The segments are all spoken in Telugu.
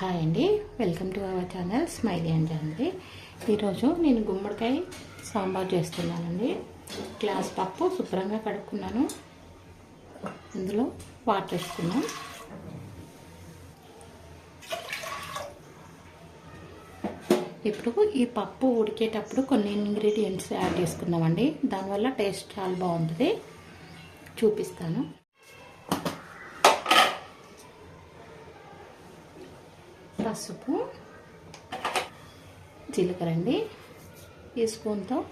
హాయ్ అండి. Welcome to our channel smiley and అండి ఈరోజు నేను గుమ్మడికాయ సాంబార్ చేస్తున్నానండి. గ్లాస్ పప్పు శుభ్రంగా కడుక్కున్నాను. ఇందులో వాటర్ వేసుకున్నాను ఇప్పుడు ఈ పప్పు ఉడికేటప్పుడు కొన్ని ఇంగ్రీడియంట్స్ యాడ్ చేసుకున్నామండి దానివల్ల టేస్ట్ చాలా బాగుంటుంది. చూపిస్తాను. పసుపు జీలకర్ర అండి ఈ స్పూన్తో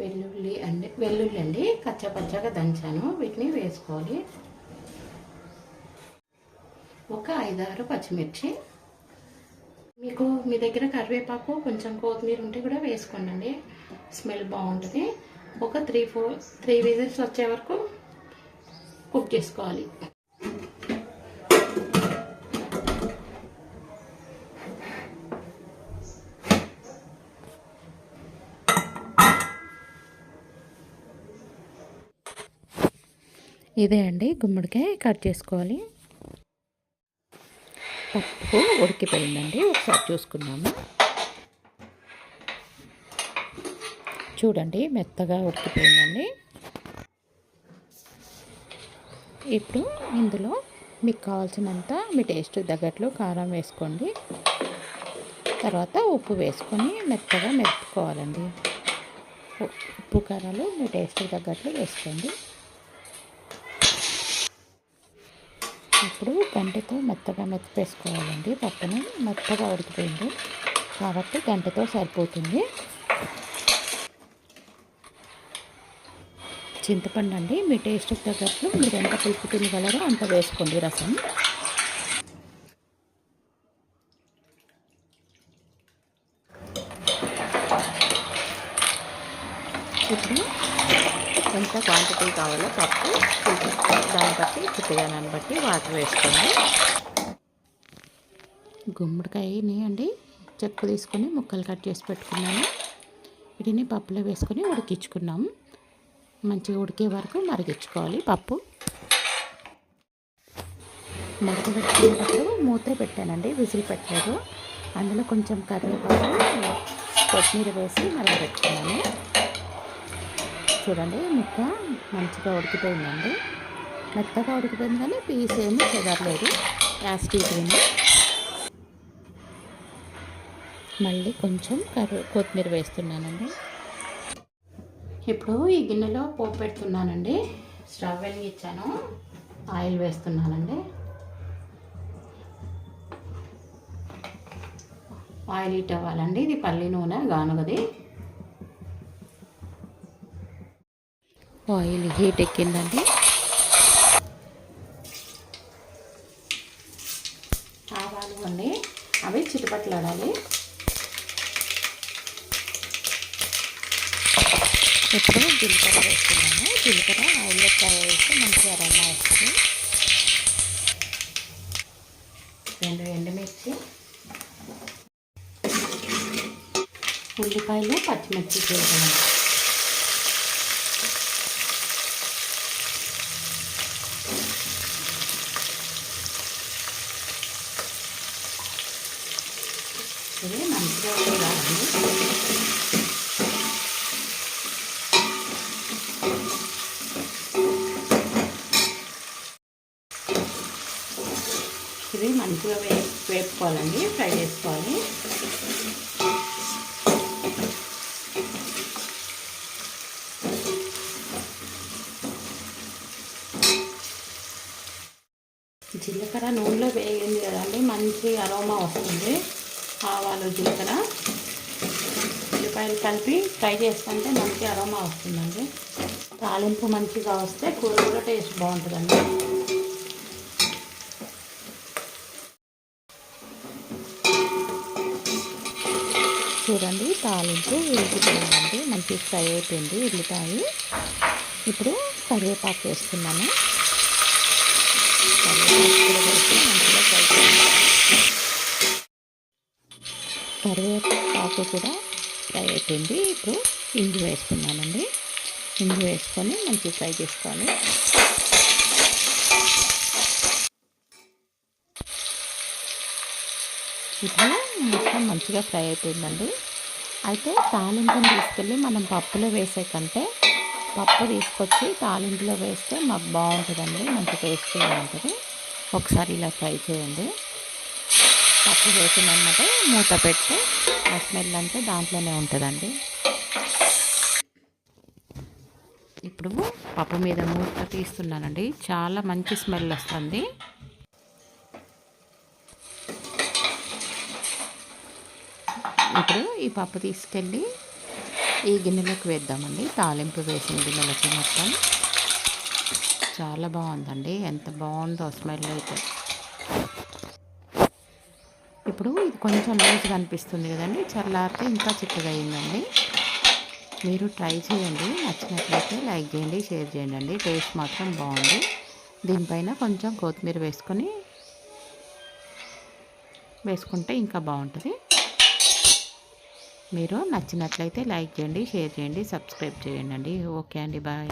వెల్లుల్లి అండి వెల్లుల్లి అండి కచ్చా పచ్చగా దంచాను. వీటిని వేసుకోవాలి. ఒక ఐదారు పచ్చిమిర్చి. మీకు మీ దగ్గర కరివేపాకు కొంచెం కొత్తిమీర ఉంటే కూడా వేసుకోండి. స్మెల్ బాగుంటుంది. ఒక త్రీ ఫోర్ త్రీ విజిల్స్ వచ్చే వరకు కుక్ చేసుకోవాలి. ఇదే అండి గుమ్మడికాయ కట్ చేసుకోవాలి. పప్పు ఉడికిపోయిందండి ఒకసారి చూసుకుందాము. చూడండి మెత్తగా ఉడికిపోయిందండి. ఇప్పుడు ఇందులో మీకు కావాల్సినంత మీ టేస్ట్ తగ్గట్లు కారం వేసుకోండి. తర్వాత ఉప్పు వేసుకొని మెత్తగా మెత్తుకోవాలండి ఉప్పు కారాలు మీ టేస్ట్ తగ్గట్లు వేసుకోండి. ఇప్పుడు గంటతో మెత్తగా మెత్తపేసుకోవాలండి. పక్కన మెత్తగా ఉడికిపోయింది. కాబట్టి గంటతో సరిపోతుంది. చింతపండు అండి. మీ టేస్ట్ తగ్గట్లు మీరు ఎంత పులుపు తినగలరో అంత వేసుకోండి రసం ఇప్పుడు ఎంత క్వాంటిటీ కావాలో పప్పు దాన్ని బట్టి చిక్కదనాన్ని బట్టి వాటర్ వేసుకోండి. గుమ్మడికాయని అండి చెక్కు తీసుకొని ముక్కలు కట్ చేసి పెట్టుకున్నాను. వీటిని పప్పులో వేసుకొని ఉడికించుకున్నాము మంచిగా ఉడికే వరకు మరిగించుకోవాలి పప్పు. మరగబెట్టుకునేటప్పుడు మూత పెట్టానండి విజిల్ పెట్టలేదు. అందులో కొంచెం కరివేపాకు కొత్తిమీర వేసి మరగబెట్టుకున్నాను. చూడండి ముక్క మంచిగా ఉడికిపోయిందండి. మెత్తగా ఉడికిపోయింది కానీ పీస్ ఏమి చెదరలేదు. యాస్టీజ్ మళ్ళీ కొంచెం కర్రీ కొత్తిమీర వేస్తున్నానండి. ఇప్పుడు ఈ గిన్నెలో పోపు పెడుతున్నానండి. స్టవ్ వెలిగించాను. ఆయిల్ వేస్తున్నానండి. ఆయిల్ హీట్ అవ్వాలండి. ఇది పల్లి నూనె గానుగది. Oil heat ఎక్కిందండి. ఆవాలు అండి అవి చిటపట్లాడాలి. ఇప్పుడు జీలకర్ర వేస్తున్నాను. జీలకర్ర ఆయిల్లో ఫ్రై వేసి మంచిగా అరమా వస్తుంది రెండు ఎండుమిర్చి ఉల్లిపాయలు పచ్చిమిర్చి వేసాను ఇది మంచిగా వేయాలండి ఇది మంచిగా వే వేపుకోవాలండి. ఫ్రై చేసుకోవాలి. జీలకర్ర నూనెలో వేగింది కదండి. మంచి అరోమా వస్తుంది. ఆవాలు జీలకర్ర. ఉల్లిపాయలు కలిపి ఫ్రై చేసుకుంటే మంచి అరోమా వస్తుందండి. తాలింపు మంచిగా వస్తే కూర కూడా టేస్ట్ బాగుంటుందండి. చూడండి తాలింపు ఉడికిపోయిందండి మంచి ఫ్రై అయిపోయింది ఉల్లిపాయ. ఇప్పుడు కరివేపాకు వేస్తున్నాను. కరివేపాకు కరివేపాకు కూడా ఫ్రై అయిపోయింది. ఇప్పుడు ఇంగు వేసుకున్నానండి ఇంగు వేసుకొని మంచిగా ఫ్రై చేసుకోవాలి. ఇప్పుడు మొత్తం మంచిగా ఫ్రై అయిపోయిందండి. అయితే తాలింపుని తీసుకెళ్ళి మనం పప్పులో వేసే కంటే పప్పు తీసుకొచ్చి తాలింపులో వేస్తే మాకు బాగుంటుందండి. మంచి టేస్ట్ ఉంటుంది. ఒకసారి ఇలా ఫ్రై చేయండి. పప్పు వేసినమ్మటే మూత పెట్టి ఆ స్మెల్ అంతా దాంట్లోనే ఉంటుందండి. ఇప్పుడు పప్పు మీద మూత తీస్తున్నానండి. చాలా మంచి స్మెల్ వస్తుంది. ఇప్పుడు ఈ పప్పు తీసుకెళ్ళి ఈ గిన్నెలోకి వేద్దామండి. తాలింపు వేసిన గిన్నెలకి మొత్తం. చాలా బాగుందండి. ఎంత బాగుందో స్మెల్ అయితే. ఇప్పుడు ఇది కొంచెం లూజ్గా అనిపిస్తుంది కదండి. చల్లారితే ఇంకా చిక్కగా అయిందండి మీరు ట్రై చేయండి. నచ్చినట్లయితే లైక్ చేయండి షేర్ చేయండి టేస్ట్ మాత్రం బాగుంది. దీనిపైన కొంచెం కొత్తిమీర వేసుకొని వేసుకుంటే ఇంకా బాగుంటుంది. మీరు నచ్చినట్లయితే లైక్ చేయండి షేర్ చేయండి సబ్స్క్రైబ్ చేయండి ఓకే అండి. బాయ్.